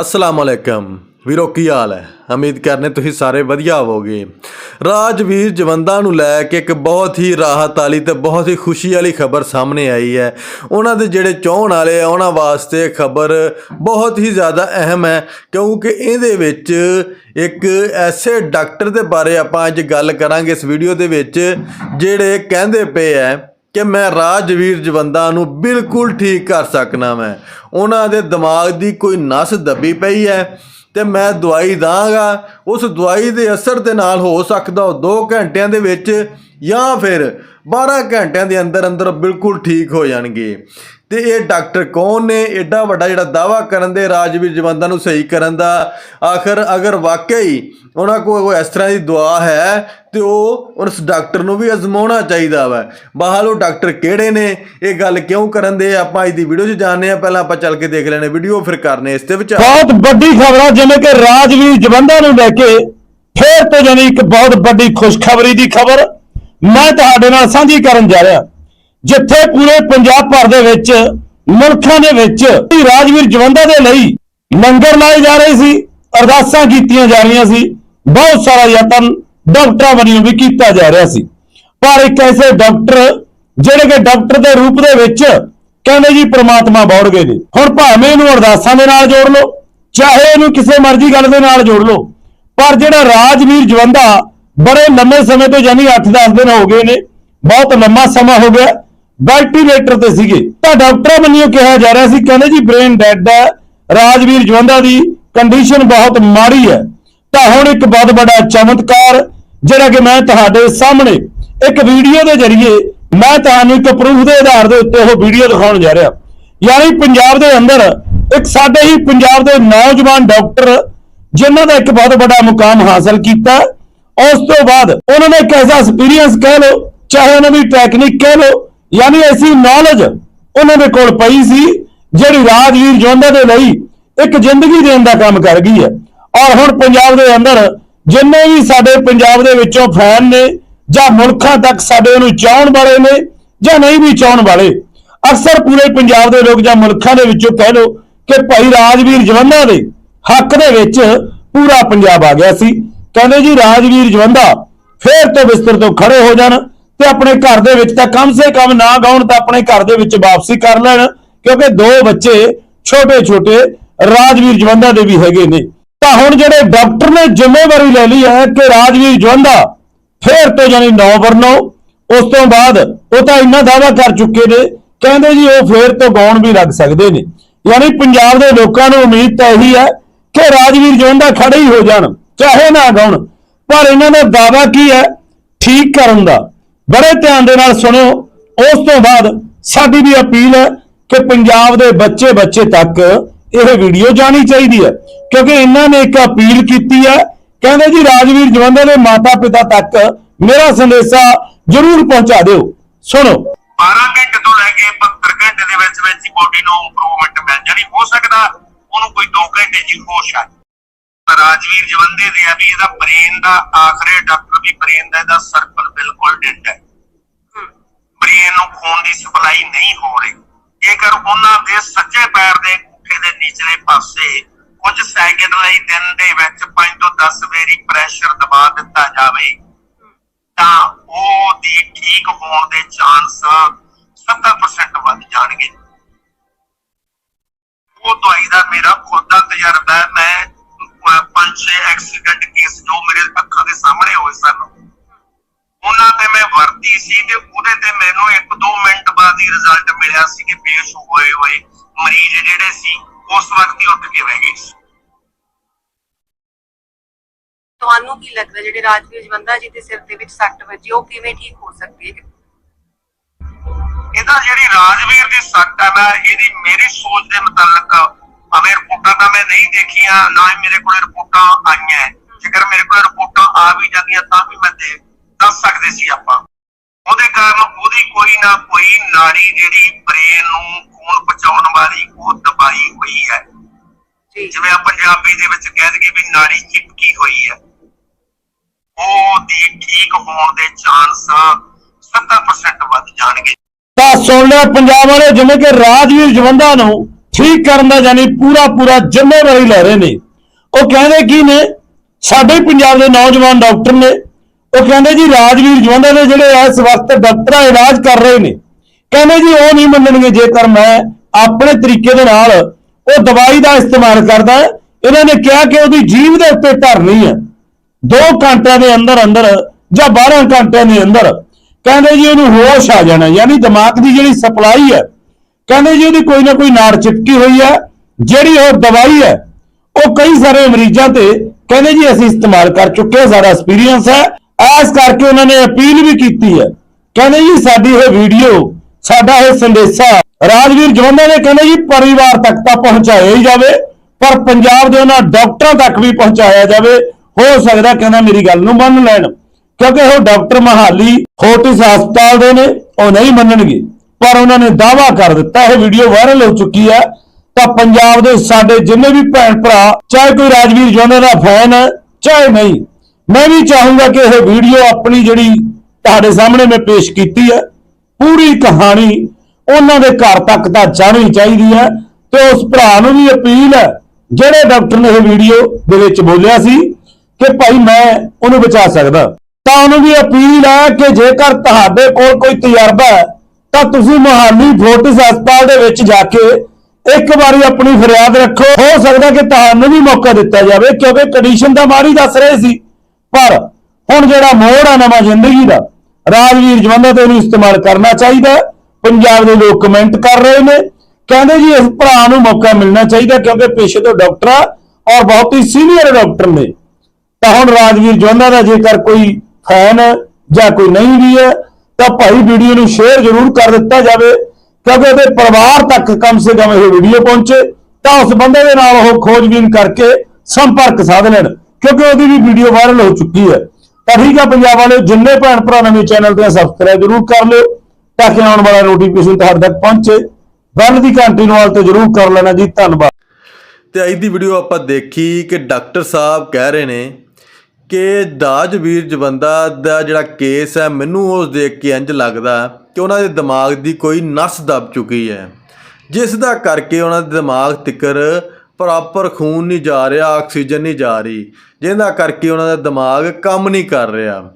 ਅਸਲਾਮ ਅਲੈਕਮ। ਵੀਰੋ, ਕੀ ਹਾਲ ਹੈ? ਉਮੀਦ ਕਰਨੇ ਤੁਸੀਂ ਸਾਰੇ ਵਧੀਆ ਹੋਵੋਗੇ। ਰਾਜਵੀਰ ਜਵੰਦਾ ਨੂੰ ਲੈ ਕੇ ਇੱਕ ਬਹੁਤ ਹੀ ਰਾਹਤ ਵਾਲੀ ਤੇ ਬਹੁਤ ਹੀ ਖੁਸ਼ੀ ਵਾਲੀ ਖਬਰ ਸਾਹਮਣੇ ਆਈ ਹੈ। ਉਹਨਾਂ ਦੇ ਜਿਹੜੇ ਚਾਹਣ ਵਾਲੇ ਆ, ਉਹਨਾਂ ਵਾਸਤੇ ਖਬਰ ਬਹੁਤ ਹੀ ਜ਼ਿਆਦਾ ਅਹਿਮ ਹੈ, ਕਿਉਂਕਿ ਇਹਦੇ ਵਿੱਚ ਇੱਕ ਐਸੇ ਡਾਕਟਰ ਦੇ ਬਾਰੇ ਆਪਾਂ ਅੱਜ ਗੱਲ ਕਰਾਂਗੇ ਇਸ ਵੀਡੀਓ ਦੇ ਵਿੱਚ, ਜਿਹੜੇ ਕਹਿੰਦੇ ਪਏ ਐ ਕਿ ਮੈਂ ਰਾਜਵੀਰ ਜਵੰਦਾ ਨੂੰ ਬਿਲਕੁਲ ਠੀਕ ਕਰ ਸਕਣਾ ਮੈਂ। ਉਹਨਾਂ ਦੇ ਦਿਮਾਗ ਦੀ ਕੋਈ ਨਸ ਦੱਬੀ ਪਈ ਹੈ ਤੇ ਮੈਂ ਦਵਾਈ ਦਾਂਗਾ। ਉਸ ਦਵਾਈ ਦੇ ਅਸਰ ਦੇ ਨਾਲ ਹੋ ਸਕਦਾ ਉਹ 2 ਘੰਟਿਆਂ ਦੇ ਵਿੱਚ ਜਾਂ ਫਿਰ 12 ਘੰਟਿਆਂ ਦੇ ਅੰਦਰ ਅੰਦਰ ਬਿਲਕੁਲ ਠੀਕ ਹੋ ਜਾਣਗੇ। ਤੇ ਇਹ ਡਾਕਟਰ ਕੌਣ ਨੇ? ਐਡਾ ਵੱਡਾ ਜਿਹੜਾ ਦਾਵਾ ਕਰਨ ਦੇ ਰਾਜਵੀਰ ਜਵੰਦਾ ਨੂੰ ਸਹੀ ਕਰਨ ਦਾ ਆਖਰ ਅਗਰ ਵਾਕਈ ਉਹਨਾਂ ਕੋਲ ਕੋਈ ਇਸ ਤਰ੍ਹਾਂ ਦੀ ਦੁਆ ਹੈ, ਤੇ ਉਹ ਉਸ ਡਾਕਟਰ ਨੂੰ ਵੀ ਅਜ਼ਮਾਉਣਾ ਚਾਹੀਦਾ ਵਾ। ਬਾਹਰ ਉਹ ਡਾਕਟਰ ਕਿਹੜੇ ਨੇ? ਇਹ ਗੱਲ ਕਿਉਂ ਕਰਨ ਦੇ? ਆਪਾਂ ਅੱਜ ਦੀ ਵੀਡੀਓ 'ਚ ਜਾਣਦੇ ਆ ਪਹਿਲਾਂ ਆਪਾਂ ਚੱਲ ਕੇ ਦੇਖ ਲੈਣੇ ਵੀਡੀਓ, ਫਿਰ ਕਰਨੇ ਇਸ ਤੇ ਵਿਚਾਰ ਬਹੁਤ ਵੱਡੀ ਖਬਰ ਆ ਜਿਵੇਂ ਕਿ ਰਾਜਵੀਰ ਜਵੰਦਾ ਨੂੰ ਲੈ ਕੇ ਫੇਰ ਤੋਂ ਜਾਨੀ ਇੱਕ ਬਹੁਤ ਵੱਡੀ ਖੁਸ਼ਖਬਰੀ ਦੀ ਖਬਰ। ਮੈਂ ਤੁਹਾਡੇ ਨਾਲ ਸਾਂਝੀ ਕਰਨ ਜਾ ਰਿਹਾ। ਜਿੱਥੇ ਪੂਰੇ ਪੰਜਾਬ ਭਰ ਦੇ ਵਿੱਚ, ਮੁਲਕਾਂ ਦੇ ਵਿੱਚ ਰਾਜਵੀਰ ਜਵੰਦਾ ਦੇ ਲਈ ਲੰਗਰ ਲਾਏ ਜਾ ਰਹੇ ਸੀ, ਅਰਦਾਸਾਂ ਕੀਤੀਆਂ ਜਾ ਰਹੀਆਂ ਸੀ, ਬਹੁਤ ਸਾਰਾ ਯਤਨ ਡਾਕਟਰਾਂ ਵੱਲੋਂ ਵੀ ਕੀਤਾ ਜਾ ਰਿਹਾ ਸੀ। ਪਰ ਇੱਕ ਐਸੇ ਡਾਕਟਰ ਜਿਹੜੇ ਕਿ ਡਾਕਟਰ ਦੇ ਰੂਪ ਦੇ ਵਿੱਚ ਕਹਿੰਦੇ ਜੀ ਪ੍ਰਮਾਤਮਾ ਬੌੜ ਗਏ ਨੇ ਹੁਣ ਭਾਵੇਂ ਇਹਨੂੰ ਅਰਦਾਸਾਂ ਦੇ ਨਾਲ ਜੋੜ ਲਓ, ਚਾਹੇ ਇਹਨੂੰ ਕਿਸੇ ਮਰਜ਼ੀ ਗੱਲ ਦੇ ਨਾਲ ਜੋੜ ਲਓ, ਪਰ ਜਿਹੜਾ ਰਾਜਵੀਰ ਜਵੰਦਾ ਬੜੇ ਲੰਮੇ ਸਮੇਂ ਤੋਂ ਯਾਨੀ 8-10 ਦਿਨ ਹੋ ਗਏ ਨੇ, ਬਹੁਤ ਲੰਮਾ ਸਮਾਂ ਹੋ ਗਿਆ। ਵੈਂਟੀਲੇਟਰ ਤੇ ਸੀਗੇ। ਤਾਂ ਡਾਕਟਰਾਂ ਵੱਲੋਂ ਕਿਹਾ ਜਾ ਰਿਹਾ ਸੀ, ਕਹਿੰਦੇ ਜੀ ਬ੍ਰੇਨ ਡੈਡ ਹੈ, ਰਾਜਵੀਰ ਜਵੰਦਾ ਦੀ ਕੰਡੀਸ਼ਨ ਬਹੁਤ ਮਾੜੀ ਹੈ। ਤਾਂ ਹੁਣ ਇੱਕ ਬਹੁਤ ਵੱਡਾ ਚਮਤਕਾਰ, ਜਿਹੜਾ ਕਿ ਮੈਂ ਤੁਹਾਡੇ ਸਾਹਮਣੇ ਇੱਕ ਵੀਡੀਓ ਦੇ ਜ਼ਰੀਏ, ਮੈਂ ਤੁਹਾਨੂੰ ਇੱਕ ਪ੍ਰੂਫ ਦੇ ਆਧਾਰ ਦੇ ਉੱਤੇ ਉਹ ਵੀਡੀਓ ਦਿਖਾਉਣ ਜਾ ਰਿਹਾ। ਯਾਨੀ ਪੰਜਾਬ ਦੇ ਅੰਦਰ ਇੱਕ ਸਾਡੇ ਹੀ ਪੰਜਾਬ ਦੇ ਨੌਜਵਾਨ ਡਾਕਟਰ, ਜਿਨ੍ਹਾਂ ਦਾ ਇੱਕ ਬਹੁਤ ਵੱਡਾ ਮੁਕਾਮ ਹਾਸਲ ਕੀਤਾ ਉਸ ਤੋਂ ਬਾਅਦ ਉਹਨਾਂ ਨੇ ਇੱਕ ਐਸਾ ਐਕਸਪੀਰੀਅੰਸ ਕਹਿ ਲਓ, ਚਾਹੇ ਉਹਨਾਂ ਦੀ ਟੈਕਨੀਕ ਕਹਿ ਲਓ, ਯਾਨੀ ਐਸੀ ਨੌਲੇਜ ਉਹਨਾਂ ਦੇ ਕੋਲ ਪਈ ਸੀ, ਜਿਹੜੀ ਰਾਜਵੀਰ ਜਵੰਦਾ ਦੇ ਲਈ ਇੱਕ ਜ਼ਿੰਦਗੀ ਦੇਣ ਦਾ ਕੰਮ ਕਰ ਗਈ ਹੈ। ਔਰ ਹੁਣ ਪੰਜਾਬ ਦੇ ਅੰਦਰ ਜਿੰਨੇ ਵੀ ਸਾਡੇ ਪੰਜਾਬ ਦੇ ਵਿੱਚੋਂ ਫੈਨ ਨੇ, ਜਾਂ ਮੁਲਕਾਂ ਤੱਕ ਸਾਡੇ ਨੂੰ ਚਾਹਣ ਵਾਲੇ ਨੇ, ਜਾਂ ਨਹੀਂ ਵੀ ਚਾਹਣ ਵਾਲੇ, ਅਕਸਰ ਪੂਰੇ ਪੰਜਾਬ ਦੇ ਲੋਕ ਜਾਂ ਮੁਲਕਾਂ ਦੇ ਵਿੱਚੋਂ ਕਹਿ ਲਓ ਕਿ ਭਾਈ ਰਾਜਵੀਰ ਜਵੰਦਾ ਦੇ ਹੱਕ ਦੇ ਵਿੱਚ ਪੂਰਾ ਪੰਜਾਬ ਆ ਗਿਆ ਸੀ। ਕਹਿੰਦੇ ਜੀ ਰਾਜਵੀਰ ਜਵੰਦਾ ਫੇਰ ਤੋਂ ਬਿਸਤਰ ਤੋਂ ਖੜੇ ਹੋ ਜਾਣ ਤੇ ਆਪਣੇ ਘਰ ਦੇ ਵਿੱਚ ਤਾਂ ਕਮ ਸੇ ਕਮ ਨਾ ਗਾਉਣ ਤਾਂ ਆਪਣੇ ਘਰ ਦੇ ਵਿੱਚ ਵਾਪਸੀ ਕਰ ਲੈਣ, ਕਿਉਂਕਿ ਦੋ ਬੱਚੇ ਛੋਟੇ ਛੋਟੇ ਰਾਜਵੀਰ ਜਵੰਦਾ ਦੇ ਵੀ ਹੈਗੇ ਨੇ। ਤਾਂ ਹੁਣ ਜਿਹੜੇ ਡਾਕਟਰ ਨੇ ਜ਼ਿੰਮੇਵਾਰੀ ਲੈ ਲਈ ਹੈ ਕਿ ਰਾਜਵੀਰ ਜਵੰਦਾ ਫੇਰ ਤੋਂ ਯਾਨੀ 9 ਵਰਨੋ, ਉਸ ਤੋਂ ਬਾਅਦ ਉਹ ਤਾਂ ਇੰਨਾ ਦਾਵਾ ਕਰ ਚੁੱਕੇ ਨੇ, ਕਹਿੰਦੇ ਜੀ ਉਹ ਫੇਰ ਤੋਂ ਗਾਉਣ ਵੀ ਲੱਗ ਸਕਦੇ ਨੇ। ਯਾਨੀ ਪੰਜਾਬ ਦੇ ਲੋਕਾਂ ਨੂੰ ਉਮੀਦ ਤਾਂ ਇਹੀ ਹੈ ਕਿ ਰਾਜਵੀਰ ਜਵੰਦਾ ਖੜੇ ਹੀ ਹੋ ਜਾਣ। ਚਾਹੇ ਨਾ ਗਾਉਣ, ਪਰ ਇਹਨਾਂ ਦਾ ਦਾਵਾ ਕੀ ਹੈ? ਠੀਕ ਕਰਨ ਦਾ। ਬੜੇ ਧਿਆਨ ਦੇ ਨਾਲ ਸੁਣਿਓ ਉਸ ਤੋਂ ਬਾਅਦ ਸਾਡੀ ਵੀ ਅਪੀਲ ਹੈ ਕਿ ਪੰਜਾਬ ਦੇ ਬੱਚੇ ਬੱਚੇ ਤੱਕ ਇਹ ਵੀਡੀਓ ਜਾਣੀ ਚਾਹੀਦੀ ਹੈ। ਕਿਉਂਕਿ ਇਹਨਾਂ ਨੇ ਇੱਕ ਅਪੀਲ ਕੀਤੀ ਹੈ। ਕਹਿੰਦੇ ਜੀ, ਰਾਜਵੀਰ ਜਵੰਦੇ ਦੇ ਮਾਤਾ ਪਿਤਾ ਤੱਕ ਮੇਰਾ ਸੰਦੇਸ਼ਾ ਜ਼ਰੂਰ ਪਹੁੰਚਾ ਦਿਓ। ਸੁਣੋ। 12 ਘੰਟੇ ਤੋਂ ਲੈ ਕੇ 72 ਘੰਟੇ ਦੇ ਵਿੱਚ ਵਿੱਚ ਬੋਡੀ ਨੂੰ ਇੰਪਰੂਵਮੈਂਟ ਮਿਲ ਜਾਣੀ। ਹੋ ਸਕਦਾ ਉਹਨੂੰ ਕੋਈ 2 ਘੰਟੇ ਜੀ ਹੋਸ਼ ਆ ਰਾਜਵੀਰ ਜਵੰਦੇ ਦੇ ਆ ਵੀ ਇਹਦਾ ਬ੍ਰੇਨ ਦਾ ਆਖਰੇ ਡਾਕਟਰ ਵੀ ਬ੍ਰੇਨ ਦਾ ਇਹਦਾ ਸਰਕਲ ਬਿਲਕੁਲ ਡਿੱਟ ਹੈ। ਬ੍ਰੇਨ ਨੂੰ ਖੂਨ ਦੀ ਸਪਲਾਈ ਨਹੀਂ ਹੋ ਰਹੀ। ਜੇਕਰ ਉਹਨਾਂ ਦੇ ਸੱਜੇ ਪੈਰ ਦੇ ਅੰਗੂਠੇ ਦੇ ਨਿਚਲੇ ਪਾਸੇ ਕੁਝ ਸੈਕਿੰਡ ਲਈ ਦਿਨ ਦੇ ਵਿੱਚ 5 ਤੋਂ 10 ਵਾਰੀ ਪ੍ਰੈਸ਼ਰ ਦਬਾ ਦਿੱਤਾ ਜਾਵੇ ਤਾਂ ਉਹ ਦੀ ਠੀਕ ਹੋਣ ਦੇ ਚਾਂਸ 70% ਵੱਧ ਜਾਣਗੇ। ਉਹ ਦਵਾਈ ਦਾ ਮੇਰਾ ਖੁਦ ਦਾ ਤਜਰਬਾ ਹੈ ਮਿਲਿਆ ਸੀ ਕਿ ਬੇਹੋਸ਼ ਹੋਏ ਹੋਏ ਮਰੀਜ਼ ਜਿਹੜੇ ਸੀ ਉਸ ਵਕਤ ਹੀ ਉੱਠ ਕੇ ਬਹਿ ਗਏ ਸੀ। ਤੁਹਾਨੂੰ ਕੀ ਲੱਗਦਾ ਜਿਹੜੇ ਰਾਜਵੀਰ ਜਵੰਦਾ ਜੀ ਦੇ ਸਿਰ ਦੇ ਵਿੱਚ ਸੱਟ ਵੱਜੀ ਉਹ ਕਿਵੇਂ ਠੀਕ ਹੋ ਸਕਦੀ ਹੈ? ਇਹਦਾ ਜਿਹੜੀ ਰਾਜਵੀਰ ਦੀ ਸੱਟ ਹੈ ਨਾ ਇਹਦੀ ਮੇਰੀ ਸੋਚ ਦੇ ਮੁਤਾਲਕ ਅਮੇ ਰਿਪੋਰਟਾਂ ਤਾਂ ਮੈਂ ਨਹੀਂ ਦੇਖੀਆਂ ਨਾ ਹੀ ਮੇਰੇ ਕੋਲ ਰਿਪੋਰਟਾਂ ਆਈਆਂ। ਜੇਕਰ ਮੇਰੇ ਕੋਲ ਰਿਪੋਰਟਾਂ ਆ ਵੀ ਜਾਂਦੀਆਂ ਤਾਂ ਵੀ ਮੈਂ ਦੇ ਦੱਸ ਸਕਦੇ ਸੀ ਆਪਾਂ। ਉਹਦੇ ਕਾਰਨ ਉਹਦੀ ਕੋਈ ਨਾ ਕੋਈ ਨਾੜੀ ਜਿਹੜੀ ਬ੍ਰੇਨ ਨੂੰ ਖੂਨ ਪਹੁੰਚਾਉਣ ਵਾਲੀ ਉਹ ਦਬਾਈ ਹੋਈ ਹੈ। ਜਿਵੇਂ ਆ ਪੰਜਾਬੀ ਦੇ ਵਿੱਚ ਕਹਿ ਦਈਏ ਵੀ ਨਾੜੀ ਚਿਪਕੀ ਹੋਈ ਹੈ। ਉਹ ਦੀ ਠੀਕ ਹੋਣ ਦੇ ਚਾਂਸ 70% ਵੱਧ ਜਾਣਗੇ। ਤਾਂ ਸੁਣ ਲਿਆ ਪੰਜਾਬ ਵਾਲੇ ਜਿਵੇਂ ਕਿ ਰਾਜਵੀਰ ਜਵੰਦਾ ਨੂੰ ਠੀਕ ਕਰਨ ਦਾ ਯਾਨੀ ਪੂਰਾ ਪੂਰਾ ਜ਼ਿੰਮੇਵਾਰੀ ਲੈ ਰਹੇ ਨੇ। ਉਹ ਕਹਿੰਦੇ ਕੀ ਨੇ? ਸਾਡੇ ਪੰਜਾਬ ਦੇ ਨੌਜਵਾਨ ਡਾਕਟਰ ਨੇ ਉਹ ਕਹਿੰਦੇ ਜੀ ਰਾਜਵੀਰ ਜਵੰਦਾ ਦੇ ਜਿਹੜੇ ਇਸ ਵਕਤ ਡਾਕਟਰਾਂ ਇਲਾਜ ਕਰ ਰਹੇ ਨੇ। ਕਹਿੰਦੇ ਜੀ ਉਹ ਨਹੀਂ ਮੰਨਣਗੇ ਜੇਕਰ ਮੈਂ ਆਪਣੇ ਤਰੀਕੇ ਦੇ ਨਾਲ ਉਹ ਦਵਾਈ ਦਾ ਇਸਤੇਮਾਲ ਕਰਦਾ, ਇਹਨਾਂ ਨੇ ਕਿਹਾ ਕਿ ਉਹਦੀ ਜੀਵ ਦੇ ਉੱਤੇ ਧਰਨੀ ਹੈ। 2 ਘੰਟਿਆਂ ਦੇ ਅੰਦਰ ਅੰਦਰ ਜਾਂ 12 ਘੰਟਿਆਂ ਦੇ ਅੰਦਰ ਕਹਿੰਦੇ ਜੀ ਉਹਨੂੰ ਹੋਸ਼ ਆ ਜਾਣਾ, ਯਾਨੀ ਦਿਮਾਗ ਦੀ ਜਿਹੜੀ ਸਪਲਾਈ ਹੈ, ਕਹਿੰਦੇ ਜੀ ਉਹਦੀ ਕੋਈ ਨਾ ਕੋਈ ਨਾੜ ਚਿਪਕੀ ਹੋਈ ਹੈ, ਜਿਹੜੀ ਉਹ ਦਵਾਈ ਹੈ, ਉਹ ਕਈ ਸਾਰੇ ਮਰੀਜ਼ਾਂ ਤੇ ਕਹਿੰਦੇ ਜੀ ਅਸੀਂ ਇਸਤੇਮਾਲ ਕਰ ਚੁੱਕੇ ਹਾਂ, ਸਾਡਾ ਐਕਸਪੀਰੀਅੰਸ ਹੈ। ਐਸ ਕਰਕੇ ਉਹਨਾਂ ਨੇ ਅਪੀਲ ਵੀ ਕੀਤੀ ਹੈ। ਕਹਿੰਦੇ ਜੀ, ਸਾਡੀ ਇਹ ਵੀਡੀਓ, ਸਾਡਾ ਇਹ ਸੰਦੇਸ਼ਾ, ਰਾਜਵੀਰ ਜਵੰਦਾ ਨੇ ਕਹਿੰਦੇ ਜੀ, ਪਰਿਵਾਰ ਤੱਕ ਤਾਂ ਪਹੁੰਚਾਇਆ ਹੀ ਜਾਵੇ, ਪਰ ਪੰਜਾਬ ਦੇ ਉਹਨਾਂ ਡਾਕਟਰਾਂ ਤੱਕ ਵੀ ਪਹੁੰਚਾਇਆ ਜਾਵੇ। ਹੋ ਸਕਦਾ ਕਹਿੰਦਾ ਮੇਰੀ ਗੱਲ ਨੂੰ ਮੰਨ ਲੈਣ, ਕਿਉਂਕਿ ਉਹ ਡਾਕਟਰ ਮਹਾਲੀ ਫੋਰਟਿਸ ਹਸਪਤਾਲ ਦੇ ਨੇ, ਉਹ ਨਹੀਂ ਮੰਨਣਗੇ। ਪਰ ਉਹਨਾਂ ਨੇ ਦਾਵਾ ਕਰ ਦਿੱਤਾ, ਇਹ ਵੀਡੀਓ ਵਾਇਰਲ ਹੋ ਚੁੱਕੀ ਹੈ। ਤਾਂ ਪੰਜਾਬ ਦੇ ਸਾਡੇ ਜਿੰਨੇ ਵੀ ਭੈਣ ਭਰਾ, ਚਾਹੇ ਕੋਈ ਰਾਜਵੀਰ ਜੋਨਾ ਦਾ ਫੈਨ ਹੈ, ਚਾਹੇ ਨਹੀਂ ਮੈਂ ਵੀ ਚਾਹੂੰਗਾ ਕਿ ਇਹ ਵੀਡੀਓ ਆਪਣੀ ਜਿਹੜੀ ਤੁਹਾਡੇ ਸਾਹਮਣੇ ਮੈਂ ਪੇਸ਼ ਕੀਤੀ ਹੈ, ਪੂਰੀ ਕਹਾਣੀ ਉਹਨਾਂ ਦੇ ਘਰ ਤੱਕ ਤਾਂ ਜਾਣੀ ਚਾਹੀਦੀ ਹੈ ਤੇ ਉਸ ਭਰਾ ਨੂੰ ਵੀ ਅਪੀਲ ਹੈ, ਜਿਹੜੇ ਡਾਕਟਰ ਨੇ ਇਹ ਵੀਡੀਓ ਦੇ ਵਿੱਚ ਬੋਲਿਆ ਸੀ ਕਿ ਭਾਈ ਮੈਂ ਉਹਨੂੰ ਬਚਾ ਸਕਦਾ। ਤਾਂ ਉਹਨੂੰ ਵੀ ਅਪੀਲ ਹੈ ਕਿ ਜੇਕਰ ਤੁਹਾਡੇ ਕੋਲ ਕੋਈ ਤਜਰਬਾ ਹੈ, ਤਾਂ ਤੁਸੀਂ ਮੁਹਾਲੀ ਫੋਰਟਿਸ ਹਸਪਤਾਲ ਦੇ ਵਿੱਚ ਜਾ ਕੇ ਇੱਕ ਵਾਰੀ ਆਪਣੀ ਫਰਿਆਦ ਰੱਖੋ। ਹੋ ਸਕਦਾ ਕਿ ਤੁਹਾਨੂੰ ਵੀ ਮੌਕਾ ਦਿੱਤਾ ਜਾਵੇ, ਕਿਉਂਕਿ ਕੰਡੀਸ਼ਨ ਤਾਂ ਮਾਰੀ ਦੱਸ ਰਹੇ ਸੀ। ਪਰ ਹੁਣ ਜਿਹੜਾ ਮੋੜ ਆ ਨਵਾਂ ਜ਼ਿੰਦਗੀ ਦਾ, ਰਾਜਵੀਰ ਜਵੰਦਾ ਤੇ ਇਹਨੂੰ ਇਸਤੇਮਾਲ ਕਰਨਾ ਚਾਹੀਦਾ ਪੰਜਾਬ ਦੇ ਲੋਕ ਕਮੈਂਟ ਕਰ ਰਹੇ ਨੇ। ਕਹਿੰਦੇ ਜੀ ਇਸ ਭਰਾ ਨੂੰ ਮੌਕਾ ਮਿਲਣਾ ਚਾਹੀਦਾ ਕਿਉਂਕਿ ਪੇਸ਼ੇ ਤੋਂ ਡਾਕਟਰ ਆ ਔਰ ਬਹੁਤ ਹੀ ਸੀਨੀਅਰ ਡਾਕਟਰ ਨੇ। ਤਾਂ ਹੁਣ ਰਾਜਵੀਰ ਜਵੰਦਾ ਦਾ ਜੇਕਰ ਕੋਈ ਫੈਨ ਜਾਂ ਕੋਈ ਨਹੀਂ ਵੀ ਹੈ, ਤਾਂ ਭਾਈ ਵੀਡੀਓ ਨੂੰ ਸ਼ੇਅਰ ਜ਼ਰੂਰ ਕਰ ਦਿੱਤਾ ਜਾਵੇ ਕਿਉਂਕਿ ਉਹਦੇ ਪਰਿਵਾਰ ਤੱਕ ਕਮ ਸੇ ਕਮ ਇਹ ਵੀਡੀਓ ਪਹੁੰਚੇ। ਤਾਂ ਉਸ ਬੰਦੇ ਦੇ ਨਾਲ ਉਹ ਖੋਜਬੀਨ ਕਰਕੇ ਸੰਪਰਕ ਸਾਧ ਲੈਣ। ਕਿਉਂਕਿ ਉਹਦੀ ਵੀ ਵੀਡੀਓ ਵਾਇਰਲ ਹੋ ਚੁੱਕੀ ਹੈ। ਤਾਂ ਠੀਕ ਹੈ ਪੰਜਾਬ ਵਾਲੇ, ਜਿੰਨੇ ਭੈਣ ਭਰਾ ਨਵੇਂ ਚੈਨਲ ਤੇ ਸਬਸਕ੍ਰਾਈਬ ਜ਼ਰੂਰ ਕਰ ਲਿਓ, ਤਾਂ ਕਿ ਆਉਣ ਵਾਲਾ ਨੋਟੀਫਿਕੇਸ਼ਨ ਤੁਹਾਡੇ ਤੱਕ ਪਹੁੰਚੇ। ਬੈਲ ਦੀ ਘੰਟੀ ਨੂੰ ਆਲ ਤੇ ਜ਼ਰੂਰ ਕਰ ਲੈਣਾ ਜੀ, ਧੰਨਵਾਦ। ਤੇ ਅੱਜ ਦੀ ਵੀਡੀਓ ਆਪਾਂ ਦੇਖੀ ਕਿ ਡਾਕਟਰ ਸਾਹਿਬ ਕਹਿ ਰਹੇ ਨੇ ਕਿ ਦਾਜਵੀਰ ਜਵੰਦਾ ਦਾ ਜਿਹੜਾ ਕੇਸ ਹੈ, ਮੈਨੂੰ ਉਸ ਦੇਖ ਕੇ ਇੰਜ ਲੱਗਦਾ ਕਿ ਉਹਨਾਂ ਦੇ ਦਿਮਾਗ ਦੀ ਕੋਈ ਨਸ ਦਬ ਚੁੱਕੀ ਹੈ। ਜਿਸ ਦਾ ਕਰਕੇ ਉਹਨਾਂ ਦੇ ਦਿਮਾਗ ਤਿਕਰ ਪ੍ਰੋਪਰ ਖੂਨ ਨਹੀਂ ਜਾ ਰਿਹਾ, ਆਕਸੀਜਨ ਨਹੀਂ ਜਾ ਰਹੀ। ਜਿਹਦਾ ਕਰਕੇ ਉਹਨਾਂ ਦਾ ਦਿਮਾਗ ਕੰਮ ਨਹੀਂ ਕਰ ਰਿਹਾ।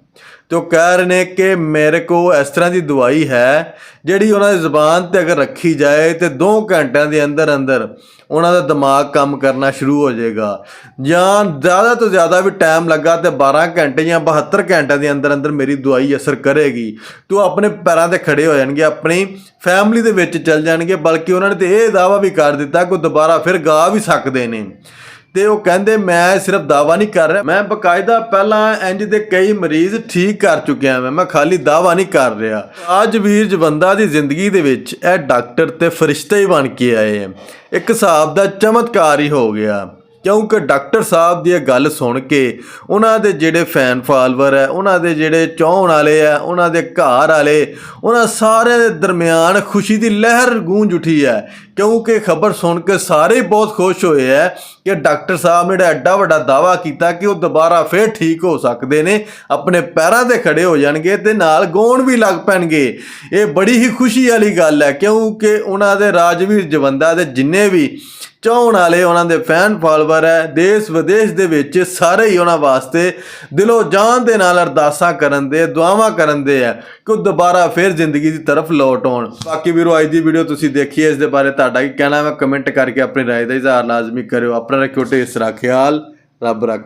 ਤੇ ਉਹ ਕਹਿ ਰਹੇ ਨੇ ਕਿ ਮੇਰੇ ਕੋ ਇਸ ਤਰ੍ਹਾਂ ਦੀ ਦਵਾਈ ਹੈ, ਜਿਹੜੀ ਉਹਨਾਂ ਦੀ ਜ਼ੁਬਾਨ ਤੇ ਅਗਰ ਰੱਖੀ ਜਾਏ ਤੇ 2 ਘੰਟਿਆਂ ਦੇ ਅੰਦਰ ਅੰਦਰ ਉਹਨਾਂ ਦਾ ਦਿਮਾਗ ਕੰਮ ਕਰਨਾ ਸ਼ੁਰੂ ਹੋ ਜਾਏਗਾ। ਜਾਂ ਜ਼ਿਆਦਾ ਤੋਂ ਜ਼ਿਆਦਾ ਵੀ ਟਾਈਮ ਲੱਗਾ ਤੇ 12 ਘੰਟੇ ਜਾਂ 72 ਘੰਟਿਆਂ ਦੇ ਅੰਦਰ ਅੰਦਰ ਮੇਰੀ ਦਵਾਈ ਅਸਰ ਕਰੇਗੀ। ਤੇ ਉਹ ਆਪਣੇ ਪੈਰਾਂ ਤੇ ਖੜੇ ਹੋ ਜਾਣਗੇ, ਆਪਣੀ ਫੈਮਿਲੀ ਦੇ ਵਿੱਚ ਚੱਲ ਜਾਣਗੇ, ਬਲਕਿ ਉਹਨਾਂ ਨੇ ਤੇ ਇਹ ਦਾਵਾ ਵੀ ਕਰ ਦਿੱਤਾ ਕਿ ਉਹ ਦੁਬਾਰਾ ਫਿਰ ਗਾ ਵੀ ਸਕਦੇ ਨੇ। ਤੇ ਉਹ ਕਹਿੰਦੇ, ਮੈਂ ਸਿਰਫ ਦਾਵਾ ਨਹੀਂ ਕਰ ਰਿਹਾ। ਮੈਂ ਬਕਾਇਦਾ ਪਹਿਲਾਂ ਇੰਜ ਦੇ ਕਈ ਮਰੀਜ਼ ਠੀਕ ਕਰ ਚੁੱਕਿਆ ਮੈਂ ਮੈਂ ਖਾਲੀ ਦਾਵਾ ਨਹੀਂ ਕਰ ਰਿਹਾ। ਅੱਜ ਵੀਰ ਜਵੰਦਾ ਦੀ ਜ਼ਿੰਦਗੀ ਦੇ ਵਿੱਚ ਇਹ ਡਾਕਟਰ ਤੇ ਫਰਿਸ਼ਤੇ ਹੀ ਬਣ ਕੇ ਆਏ ਹੈ ਇੱਕ ਹਿਸਾਬ ਦਾ ਚਮਤਕਾਰ ਹੀ ਹੋ ਗਿਆ। ਕਿਉਂਕਿ ਡਾਕਟਰ ਸਾਹਿਬ ਦੀ ਇਹ ਗੱਲ ਸੁਣ ਕੇ ਉਹਨਾਂ ਦੇ ਜਿਹੜੇ ਫੈਨ ਫਾਲੋਅਰ ਹੈ, ਉਹਨਾਂ ਦੇ ਜਿਹੜੇ ਚਾਹਣ ਵਾਲੇ ਹੈ, ਉਹਨਾਂ ਦੇ ਘਰ ਵਾਲੇ, ਉਹਨਾਂ ਸਾਰੇ ਦੇ ਦਰਮਿਆਨ ਖੁਸ਼ੀ ਦੀ ਲਹਿਰ ਗੂੰਜ ਉੱਠੀ ਹੈ। ਕਿਉਂਕਿ ਖਬਰ ਸੁਣ ਕੇ ਸਾਰੇ ਬਹੁਤ ਖੁਸ਼ ਹੋਏ ਹੈ ਕਿ ਡਾਕਟਰ ਸਾਹਿਬ ਨੇ ਐਡਾ ਵੱਡਾ ਦਾਵਾ ਕੀਤਾ ਕਿ ਉਹ ਦੁਬਾਰਾ ਫੇਰ ਠੀਕ ਹੋ ਸਕਦੇ ਨੇ, ਆਪਣੇ ਪੈਰਾਂ ਤੇ ਖੜੇ ਹੋ ਜਾਣਗੇ ਤੇ ਨਾਲ ਗਾਉਣ ਵੀ ਲੱਗ ਪੈਣਗੇ। ਇਹ ਬੜੀ ਹੀ ਖੁਸ਼ੀ ਵਾਲੀ ਗੱਲ ਹੈ ਕਿਉਂਕਿ ਉਹਨਾਂ ਦੇ ਰਾਜਵੀਰ ਜਵੰਦਾ ਦੇ ਜਿੰਨੇ ਵੀ ਚਾਹਣ ਵਾਲੇ ਉਹਨਾਂ ਦੇ ਫੈਨ ਫਾਲੋਅਰ ਹੈ। ਦੇਸ਼ ਵਿਦੇਸ਼ ਦੇ ਵਿੱਚ ਸਾਰੇ ਹੀ ਉਹਨਾਂ ਵਾਸਤੇ ਦਿਲੋਂ ਜਾਨ ਦੇ ਨਾਲ ਅਰਦਾਸਾਂ ਕਰਨ ਦੇ, ਦੁਆਵਾਂ ਕਰਨ ਦੇ ਹੈ ਕਿ ਉਹ ਦੁਬਾਰਾ ਫਿਰ ਜ਼ਿੰਦਗੀ ਦੀ ਤਰਫ ਲੌਟ ਆਉਣ ਬਾਕੀ ਵੀਰੋ, ਅੱਜ ਦੀ ਵੀਡੀਓ ਤੁਸੀਂ ਦੇਖੀ ਹੈ ਇਸ ਦੇ ਬਾਰੇ ਤੁਹਾਡਾ ਕੀ ਕਹਿਣਾ ਹੈ? ਕਮੈਂਟ ਕਰਕੇ ਆਪਣੀ ਰਾਏ ਦਾ ਇਜ਼ਹਾਰ ਲਾਜ਼ਮੀ ਕਰਿਓ। ਆਪਣਾ ਰੱਖਿਓ ਢੇਸਰਾ ਖਿਆਲ। ਰੱਬ ਰੱਖਾ।